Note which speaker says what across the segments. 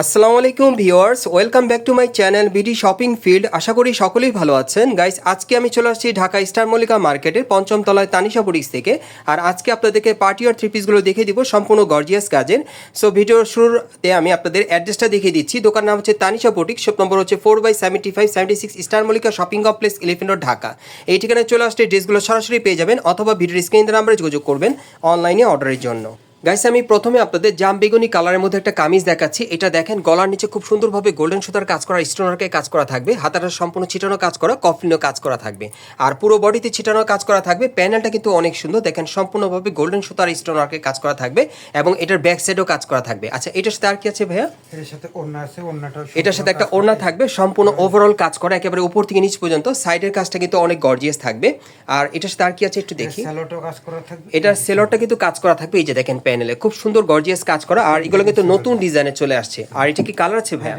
Speaker 1: আসসালামু আলাইকুম viewers, welcome back to my channel BD shopping field. আশা করি সকলেই ভালো আছেন। গাইস, আজকে আমি চলে আসছি ঢাকা স্টার মল্লিকা মার্কেটের পঞ্চম তলায় তানিশা বুটিক্স থেকে। আর আজকে আপনাদেরকে পার্টি আর থ্রি পিসগুলো দেখিয়ে দিব সম্পূর্ণ গর্জিয়াস কাজের সো ভিডিওর শুরুতে আমি আপনাদের অ্যাড্রেসটা দেখিয়ে দিচ্ছি। দোকান নাম হচ্ছে তানিশা বুটিক শপ নম্বর হচ্ছে four by seventy five seventy six star Mallika shopping complex eleven road Dhaka. এই ঠিকানায় চলে আসলে ড্রেসগুলো সরাসরি পেয়ে যাবেন অথবা ভিডিওর স্ক্রিন নাম্বারে যোগাযোগ করবেন অনলাইনে অর্ডারের জন্য। গাইস আমি প্রথমে আপনাদের জাম বেগুনি কালারের মধ্যে একটা কামিজ দেখাচ্ছি। এটা দেখেন গলার নিচে খুব সুন্দরভাবে গোল্ডেন সুতার কাজ করা স্টোনারকে কাজ করা থাকবে হাতাটা সম্পূর্ণ ছিটানো কাজ করা কফলিনও কাজ করা থাকবে। আর পুরো বডিতে ছিটানো কাজ করা থাকবে প্যানেলটা কিন্তু অনেক সুন্দর দেখেন সম্পূর্ণভাবে গোল্ডেন সুতার স্টোনারকে কাজ করা থাকবে এবং এটার ব্যাক সাইডও কাজ করা থাকবে। আচ্ছা এটার সাথে আর কি আছে ভাইয়া?
Speaker 2: এর সাথে ওড়না আছে ওড়নাটাও
Speaker 1: এটার সাথে একটা ওড়না থাকবে। সম্পূর্ণ ওভারঅল কাজ করা একেবারে উপর থেকে নিচ পর্যন্ত। সাইডের কাজটা কিন্তু অনেক গর্জিয়াস থাকবে। আর এটার সাথে আর কি আছে একটু দেখি?
Speaker 2: স্যালোটাও কাজ করা থাকবে।
Speaker 1: এটার সেলরটা কিন্তু কাজ করা থাকবে এই যে দেখেন প্যানেলে। খুব সুন্দর গর্জিয়াস কাজ করা। আর এগুলো কিন্তু নতুন ডিজাইনে চলে আসছে। আর এটা কি কালার আছে ভাইয়া?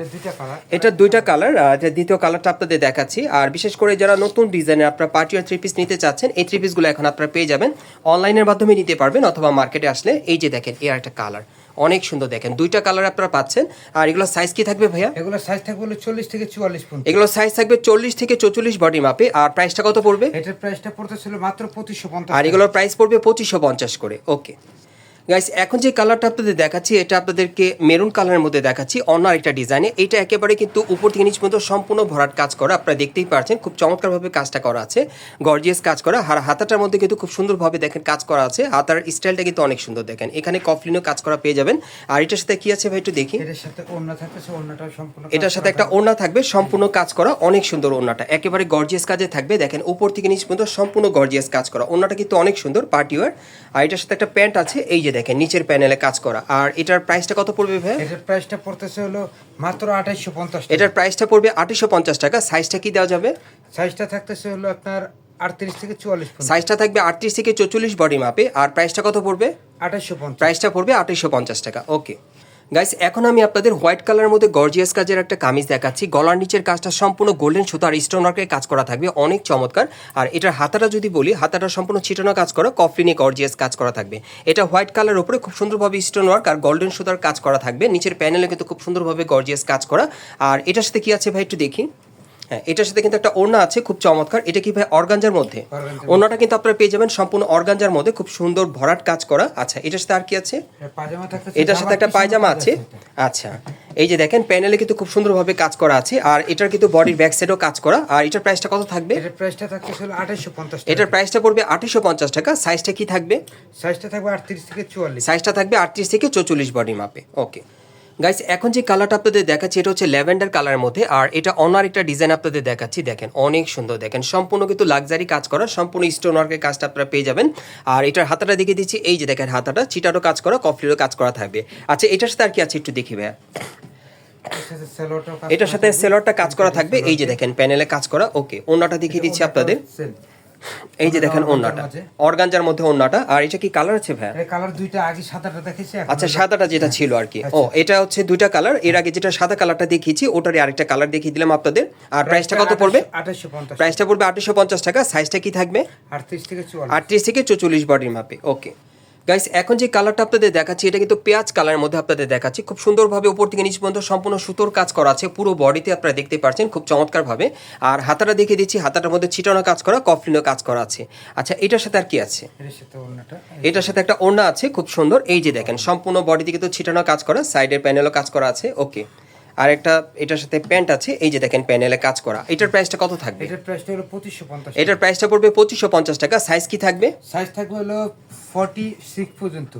Speaker 2: এটা দুইটা কালার
Speaker 1: এটা দ্বিতীয় কালারটা আপনাদের দেখাচ্ছি। আর বিশেষ করে যারা নতুন ডিজাইনের আপনারা পার্টি আর থ্রি পিস নিতে চাচ্ছেন এই থ্রি পিসগুলো এখন আপনারা পেয়ে যাবেন। অনলাইনের মাধ্যমে নিতে পারবেন অথবা মার্কেটে আসলে। এই যে দেখেন এই একটা কালার অনেক সুন্দর দেখেন। দুইটা কালার আপনারা পাচ্ছেন। আর এগুলো সাইজ কি থাকবে ভাইয়া?
Speaker 2: এগুলো সাইজ থাকবে হলো চল্লিশ থেকে চুয়াল্লিশ
Speaker 1: এগুলো সাইজ থাকবে চল্লিশ থেকে চৌচল্লিশ বডি মাপে আর প্রাইসটা কত পড়বে?
Speaker 2: এটার প্রাইসটা পড়তেছিল মাত্র পঁচিশশো পঞ্চাশ
Speaker 1: আর এগুলোর প্রাইস পড়বে পঁচিশশো পঞ্চাশ করে। ওকে গাইস এখন যে কালারটা আপনাদের দেখাচ্ছি এটা আপনাদেরকে মেরুন কালারের মধ্যে দেখাচ্ছি অন্য আরেকটা ডিজাইনে এটা একেবারে কিন্তু উপর থেকে নিচ পর্যন্ত সম্পূর্ণ ভরাট কাজ করা আপনারা দেখতেই পারছেন খুব চমৎকারভাবে কাজটা করা আছে গর্জিয়াস কাজ করা। আর হাতাটার মধ্যে কিন্তু খুব সুন্দরভাবে দেখেন কাজ করা আছে হাতার স্টাইলটা কিন্তু অনেক সুন্দর দেখেন। এখানে কফলিনও কাজ করা পেয়ে যাবেন। আর এটার সাথে কি আছে ভাই একটু দেখি?
Speaker 2: এটার সাথে ওড়না থাকতেছে ওড়নাটাও সম্পূর্ণ
Speaker 1: এটার সাথে একটা ওড়না থাকবে সম্পূর্ণ কাজ করা অনেক সুন্দর ওড়নাটা। একেবারে গর্জিয়াস কাজে থাকবে দেখেন উপর থেকে নিচ পর্যন্ত সম্পূর্ণ গর্জিয়াস কাজ করা। ওড়নাটা কিন্তু অনেক সুন্দর পার্টি ওয়ার আর এটার সাথে একটা প্যান্ট আছে এই যে দেখেন নিচের প্যানেলে কাজ করা। আর এটার প্রাইসটা কত পড়বে ভাই
Speaker 2: এটার প্রাইসটা পড়তেছে হলো মাত্র আঠাইশশো পঞ্চাশ
Speaker 1: এটার প্রাইসটা পড়বে আটশো পঞ্চাশ টাকা। সাইজটা কি দেওয়া যাবে?
Speaker 2: সাইজটা থাকতেছে হলো আপনার আটত্রিশ থেকে চুয়াল্লিশ
Speaker 1: সাইজটা থাকবে আটত্রিশ থেকে চৌচল্লিশ বডি মাপে আর প্রাইসটা কত পড়বে?
Speaker 2: আঠাইশশো পঞ্চাশ।
Speaker 1: প্রাইসটা পড়বে আটশো পঞ্চাশ টাকা। ওকে গাইস এখন আমি আপনাদের হোয়াইট কালারের মধ্যে গর্জিয়াস কাজের একটা কামিজ দেখাচ্ছি। গলার নিচের কাজটা সম্পূর্ণ গোল্ডেন সুতার স্টোন ওয়ার্কের কাজ করা থাকবে। অনেক চমৎকার। আর এটার হাতাটা যদি বলি, হাতাটা সম্পূর্ণ ছিটানো কাজ করা কফলিনে গর্জিয়াস কাজ করা থাকবে। এটা হোয়াইট কালার উপরে খুব সুন্দরভাবে স্টোন ওয়ার্ক আর গোল্ডেন সুতার কাজ করা থাকবে। নিচের প্যানেলে কিন্তু খুব সুন্দরভাবে গর্জিয়াস কাজ করা। আর এটার সাথে কি আছে ভাই একটু দেখি। হ্যাঁ এটার সাথে কিন্তু একটা ওড়না আছে খুব চমৎকার। এটা কি ভাই অর্গানজার মধ্যে? ওড়নাটা কিন্তু আপনারা পেয়ে যাবেন সম্পূর্ণ অর্গানজার মধ্যে খুব সুন্দর ভরাট কাজ করা। আচ্ছা এটার সাথে আর কি আছে? এটার সাথে একটা পায়জামা আছে। আচ্ছা এই যে দেখেন প্যানেলে কিন্তু খুব সুন্দরভাবে কাজ করা আছে আর এটার কিন্তু বডির ব্যাক সাইডও কাজ করা। আর এটার প্রাইসটা কত থাকবে?
Speaker 2: এটার প্রাইসটা থাকতেছে হলো আঠাইশশো পঞ্চাশ
Speaker 1: এটার প্রাইসটা পড়বে আটশো পঞ্চাশ টাকা। সাইজটা কি থাকবে?
Speaker 2: সাইজটা থাকবে আটত্রিশ থেকে চুয়াল্লিশ।
Speaker 1: সাইজটা থাকবে আটত্রিশ থেকে চৌচল্লিশ বডি মাপে ওকে গাইস এখন যে কালারটা আপনাদের দেখাচ্ছি, এটা হচ্ছে ল্যাভেন্ডার কালারের মধ্যে, আর এটা অনার একটা ডিজাইন আপনাদের দেখাচ্ছি দেখেন, অনেক সুন্দর দেখেন, সম্পূর্ণ কিন্তু লাক্সারি কাজ করা, সম্পূর্ণ স্টোন ওয়ার্কের কাজটা আপনারা পেয়ে যাবেন আর এটার হাতাটা দেখিয়ে দিচ্ছি, এই যে দেখেন হাতাটা চিটারও কাজ করা কফলিরও কাজ করা থাকবে আচ্ছা এটার সাথে আর কি আছে একটু দেখি ভাইয়া এটার সাথে। সেলরটা কাজ করা থাকবে, এই যে দেখেন প্যানেলে কাজ করা ওকে ওন্নাটা দেখিয়ে দিচ্ছি আপনাদের। এই যে দেখেন ওন্নাটা অর্গানজার মধ্যে ওন্নাটা আর এটা কি কালার আছে
Speaker 2: ভাই কালার দুইটা আগে সাদাটা দেখেছি
Speaker 1: আচ্ছা সাদাটা যেটা ছিল আর কি। ও এটা হচ্ছে দুইটা কালার। এর আগে যেটা সাদা কালারটা দেখিয়েছি ওটারই আরেকটা কালার দেখিয়ে দিলাম আপনাদের। আর প্রাইসটা কত পড়বে?
Speaker 2: আঠাশশো পঞ্চাশ
Speaker 1: প্রাইসটা পড়বে আটশো পঞ্চাশ টাকা। সাইজটা কি থাকবে?
Speaker 2: আটত্রিশ থেকে চুয়াল্লিশ।
Speaker 1: আটত্রিশ থেকে চৌচল্লিশ বডির মাপে ওকে গাইস এখন যে কালারটা আপনাদের দেখাচ্ছি এটা কিন্তু পেঁয়াজ কালারের মধ্যে আপনাদের দেখাচ্ছি। খুব সুন্দরভাবে উপর থেকে নিচ পর্যন্ত সম্পূর্ণ সুতোর কাজ করা আছে পুরো বডিতে আপনারা দেখতে পাচ্ছেন খুব চমৎকারভাবে। আর হাতাটা দেখিয়ে দিচ্ছি হাতাটার মধ্যে ছিটানো কাজ করা কফলিনও কাজ করা আছে। আচ্ছা এটার সাথে আর কি আছে?
Speaker 2: এর সাথে ওড়নাটা
Speaker 1: এটার সাথে একটা ওড়না আছে খুব সুন্দর। এই যে দেখেন সম্পূর্ণ বডি থেকে তো ছিটানো কাজ করা সাইডের প্যানেলও কাজ করা আছে ওকে আর একটা এটার সাথে প্যান্ট আছে এই যে দেখেন প্যানেলে কাজ করা। এটার প্রাইসটা কত থাকবে?
Speaker 2: এটার প্রাইসটা হলো পঁচিশশো পঞ্চাশ
Speaker 1: এটার প্রাইসটা পড়বে পঁচিশশো পঞ্চাশ টাকা। সাইজ কি থাকবে?
Speaker 2: সাইজ থাকবে হলো ফর্টি সিক্স পর্যন্ত।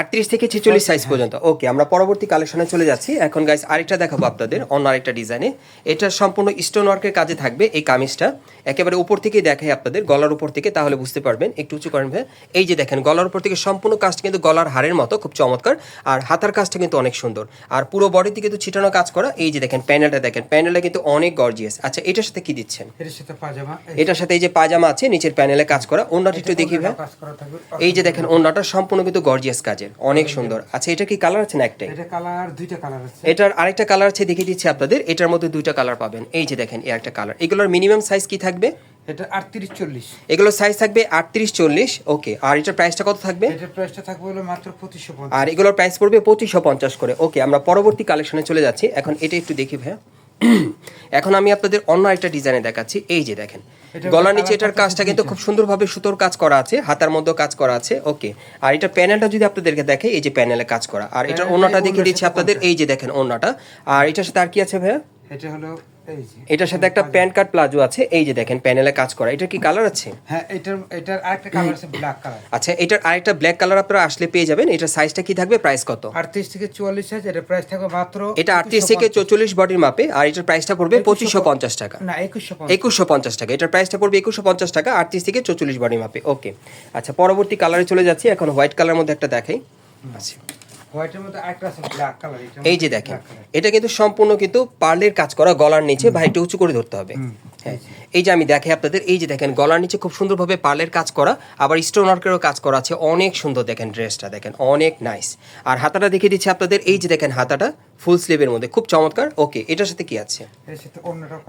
Speaker 1: আটত্রিশ থেকে ছেচল্লিশ সাইজ পর্যন্ত। ওকে আমরা পরবর্তী কালেকশনে চলে যাচ্ছি। এখন গাইস আরেকটা দেখাবো আপনাদের অন্য আরেকটা ডিজাইনে এটা সম্পূর্ণ স্টোন ওয়ার্কের কাজে থাকবে এই কামিজটা। একেবারে উপর থেকে দেখাই আপনাদের গলার উপর থেকে তাহলে বুঝতে পারবেন। একটু উঁচু করেন ভাই। এই যে দেখেন গলার উপর থেকে সম্পূর্ণ কাজটা কিন্তু গলার হারের মতো খুব চমৎকার। আর হাতার কাজটা কিন্তু অনেক সুন্দর। আর পুরো বডিতে কিন্তু ছিটানো কাজ করা এই যে দেখেন প্যানেলটা দেখেন প্যানেলটা কিন্তু অনেক গর্জিয়াস আচ্ছা এটার সাথে কি দিচ্ছেন?
Speaker 2: এর সাথে পাজামা
Speaker 1: এটার সাথে এই যে পাজামা আছে নিচের প্যানেলে কাজ করা। অন্যটা একটু দেখি ভাই।
Speaker 2: কাজ
Speaker 1: এই যে দেখেন অন্যটা সম্পূর্ণ কিন্তু গর্জিয়াস কাজের অনেক সুন্দর। আচ্ছা এটা কি কালার আছে না একটাই?
Speaker 2: এটা কালার দুইটা কালার আছে।
Speaker 1: এটার আরেকটা কালার আছে দেখিয়ে দিচ্ছি আপনাদের। এটার মধ্যে দুইটা কালার পাবেন। এই যে দেখেন এই একটা কালার এগুলোর মিনিমাম সাইজ কি থাকবে?
Speaker 2: এটা আটত্রিশ চল্লিশ।
Speaker 1: এগুলো সাইজ থাকবে আটত্রিশ চল্লিশ। ওকে আর এটার প্রাইসটা কত থাকবে?
Speaker 2: এটার প্রাইসটা থাকবে হলো মাত্র পঁচিশশো
Speaker 1: আর এগুলোর প্রাইস পড়বে পঁচিশশো পঞ্চাশ করে। ওকে আমরা পরবর্তী কালেকশনে চলে যাচ্ছি। এখন এটা একটু দেখি ভাইয়া। এখন আমি আপনাদের অন্য একটা ডিজাইনে দেখাচ্ছি। এই যে দেখেন গলার নিচে এটার কাজটা কিন্তু
Speaker 2: খুব
Speaker 1: সুন্দরভাবে সুতোর কাজ করা আছে হাতার মধ্যে কাজ করা আছে ওকে। আর এটা প্যানেলটা যদি আপনাদেরকে দেখে এই যে প্যানেলে কাজ করা। আর এটা
Speaker 2: ওনাটা
Speaker 1: দেখিয়ে দিচ্ছি আপনাদের এই যে দেখেন অন্যটা আর এটার সাথে আর কি আছে ভাইয়া?
Speaker 2: এটা হলো
Speaker 1: এটার সাথে একটা প্যান্ট কাট প্লাজো আছে। এই যে দেখেন প্যানেলে কাজ করা। এটা কি কালার আছে?
Speaker 2: হ্যাঁ এটার এটার আরেকটা কালার আছে ব্ল্যাক কালার
Speaker 1: আচ্ছা এটার আরেকটা ব্ল্যাক কালার আপনারা আসলে পেয়ে যাবেন। এটার সাইজটা কি থাকবে? প্রাইস কত?
Speaker 2: আটত্রিশ থেকে চুয়াল্লিশ সাইজ এটার প্রাইস থাকবে মাত্র
Speaker 1: এটা আটত্রিশ থেকে চৌচল্লিশ বডির মাপে আর এটার প্রাইসটা পড়বে পঁচিশশো পঞ্চাশ টাকা।
Speaker 2: না একুশশো
Speaker 1: একুশশো পঞ্চাশ টাকা। এটার প্রাইসটা পড়বে একুশশো পঞ্চাশ টাকা আটত্রিশ থেকে চৌচল্লিশ বডির মাপে ওকে আচ্ছা পরবর্তী কালারে চলে যাচ্ছি। এখন হোয়াইট কালার মধ্যে একটা দেখাই। আচ্ছা। এই যে দেখেন এটা কিন্তু সম্পূর্ণ কিন্তু পার্লের কাজ করা গলার নিচে ভাই একটু উঁচু করে ধরতে হবে। হ্যাঁ এই যে। আমি দেখাই আপনাদের এই যে দেখেন গলার নিচে খুব সুন্দরভাবে পার্লের কাজ করা আবার স্টোন ওয়ার্কেরও কাজ করা আছে অনেক সুন্দর দেখেন ড্রেসটা দেখেন অনেক নাইস আর হাতাটা দেখিয়ে দিচ্ছি আপনাদের এই যে দেখেন হাতাটা ফুল স্লিভের মধ্যে খুব চমৎকার। ওকে এটার সাথে কি আছে?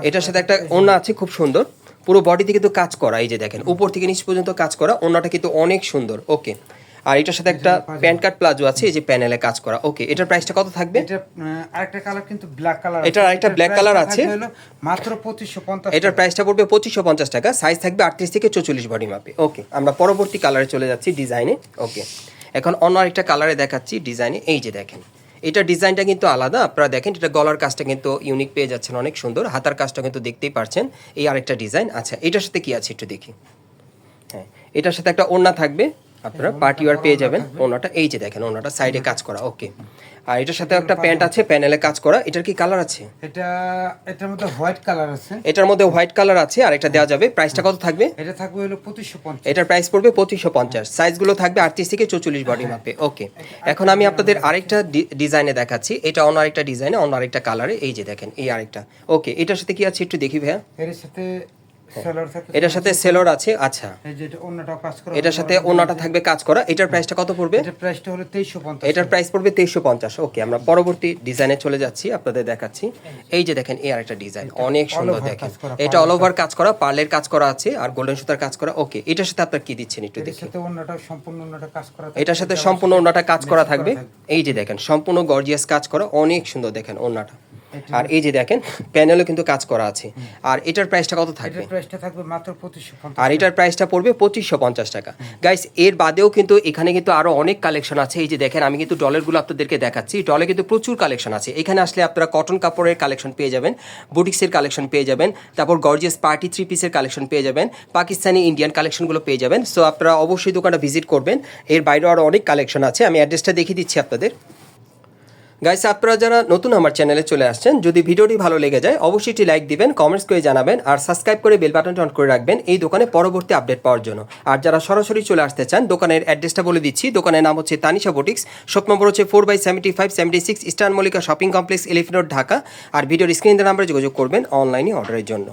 Speaker 1: এটার সাথে একটা ওড়না আছে খুব সুন্দর। পুরো বডিতে কিন্তু কাজ করা এই যে দেখেন উপর থেকে নিচ পর্যন্ত কাজ করা ওড়নাটা কিন্তু অনেক সুন্দর। ওকে আর এটার সাথে একটা প্যান্ট কাট প্লাজো আছে এই যে প্যানেলে কাজ করা। ওকে এটার প্রাইসটা কত থাকবে?
Speaker 2: এটা আরেকটা কালার কিন্তু ব্ল্যাক কালার
Speaker 1: এটার আরেকটা ব্ল্যাক কালার আছে।
Speaker 2: মাত্র পঁচিশশো পঞ্চাশ
Speaker 1: এটার প্রাইসটা পড়বে পঁচিশশো পঞ্চাশ টাকা। সাইজ থাকবে আটত্রিশ থেকে চৌচল্লিশ বডি মাপে ওকে আমরা পরবর্তী কালারে চলে যাচ্ছি ডিজাইনে ওকে এখন অন্য আরেকটা কালারে দেখাচ্ছি ডিজাইনে এই যে দেখেন এটা ডিজাইনটা কিন্তু আলাদা। আপনারা দেখেন এটা গলার কাজটা কিন্তু ইউনিক পেয়ে যাচ্ছেন অনেক সুন্দর। হাতার কাজটা কিন্তু দেখতেই পারছেন। এই আরেকটা ডিজাইন আচ্ছা এটার সাথে কি আছে একটু দেখি? হ্যাঁ এটার সাথে একটা ওড়না থাকবে। আপনারা পার্টি ওয়ার পেয়ে যাবেন। ওড়নাটা এই যে দেখেন ওড়নাটা সাইডে কাজ করা ওকে আর এটার সাথে একটা প্যান্ট আছে প্যানেলে কাজ করা। এটার কি কালার আছে?
Speaker 2: এটা এটার মধ্যে হোয়াইট কালার আছে।
Speaker 1: এটার মধ্যে হোয়াইট কালার আছে আর এটা দেওয়া যাবে। প্রাইসটা কত থাকবে?
Speaker 2: এটা থাকবে হলো পঁচিশশো পঞ্চাশ।
Speaker 1: এটার প্রাইস পড়বে পঁচিশশো পঞ্চাশ। সাইজগুলো থাকবে আটত্রিশ থেকে চৌচল্লিশ বডি মাপে ওকে এখন আমি আপনাদের আরেকটা ডিজাইনে দেখাচ্ছি। এটা অন্য আরেকটা ডিজাইনে অন্য আরেকটা কালারে এই যে দেখেন এই আরেকটা। ওকে এটার সাথে কি আছে একটু দেখি ভাইয়া।
Speaker 2: এর সাথে
Speaker 1: এটার সাথে সেলর আছে? আচ্ছা। এটার সাথে অন্যটা থাকবে কাজ করা। এটার প্রাইসটা কত পড়বে?
Speaker 2: এটার প্রাইসটা হলো তেইশশো পঞ্চাশ।
Speaker 1: এটার প্রাইস পড়বে তেইশশো পঞ্চাশ। ওকে আমরা পরবর্তী ডিজাইনে চলে যাচ্ছি আপনাদের দেখাচ্ছি। এই যে দেখেন এই আরেকটা ডিজাইন অনেক সুন্দর দেখেন। এটা অল ওভার কাজ। করা পার্লের কাজ করা আছে আর গোল্ডেন সুতার কাজ করা। ওকে এটার সাথে আপনার কি দিচ্ছেন একটু দেখি। এটার সাথে সম্পূর্ণ ওনাটা কাজ করা থাকবে। এই যে দেখেন সম্পূর্ণ গর্জিয়াস কাজ করা। অনেক সুন্দর দেখেন ওনাটা আর এই যে দেখেন প্যানেলও কিন্তু কাজ করা আছে। আর এটার প্রাইসটা কত থাকবে?
Speaker 2: প্রাইসটা থাকবে মাত্র
Speaker 1: আর এটার প্রাইসটা পড়বে পঁচিশশো পঞ্চাশ টাকা। গাইস এর বাদেও কিন্তু এখানে কিন্তু আরও অনেক কালেকশন আছে। এই যে দেখেন আমি কিন্তু ডলেরগুলো আপনাদেরকে দেখাচ্ছি। ডলে কিন্তু প্রচুর কালেকশন আছে। এখানে আসলে আপনারা কটন কাপড়ের কালেকশন পেয়ে যাবেন বুটিক্সের কালেকশন পেয়ে যাবেন তারপর গর্জিয়াস পার্টি থ্রি পিসের কালেকশন পেয়ে যাবেন পাকিস্তানি ইন্ডিয়ান কালেকশনগুলো পেয়ে যাবেন। সো আপনারা অবশ্যই দোকানটা ভিজিট করবেন। এর বাইরেও আরও অনেক কালেকশন আছে। আমি অ্যাড্রেসটা দেখিয়ে দিচ্ছি আপনাদের। গাইস আপনারা যারা নতুন আমার চ্যানেলে চলে আসছেন, যদি ভিডিওটি ভালো লেগে যায়, অবশ্যই একটি লাইক দিবেন কমেন্টস করে জানাবেন, আর সাবস্ক্রাইব করে বেল বাটনটা অন করে রাখবেন এই দোকানে পরবর্তী আপডেট পাওয়ার জন্য। আর যারা সরাসরি চলে আসতে চান, দোকানের অ্যাড্রেসটা বলে দিচ্ছি। দোকানের নাম হচ্ছে তানিশা বুটিক্স শপ নম্বর হচ্ছে four by seventy five seventy six eastern Mallika shopping complex elephant Dhaka. আর ভিডিওর স্ক্রিন নাম্বারে যোগাযোগ করবেন অনলাইনে অর্ডারের জন্য।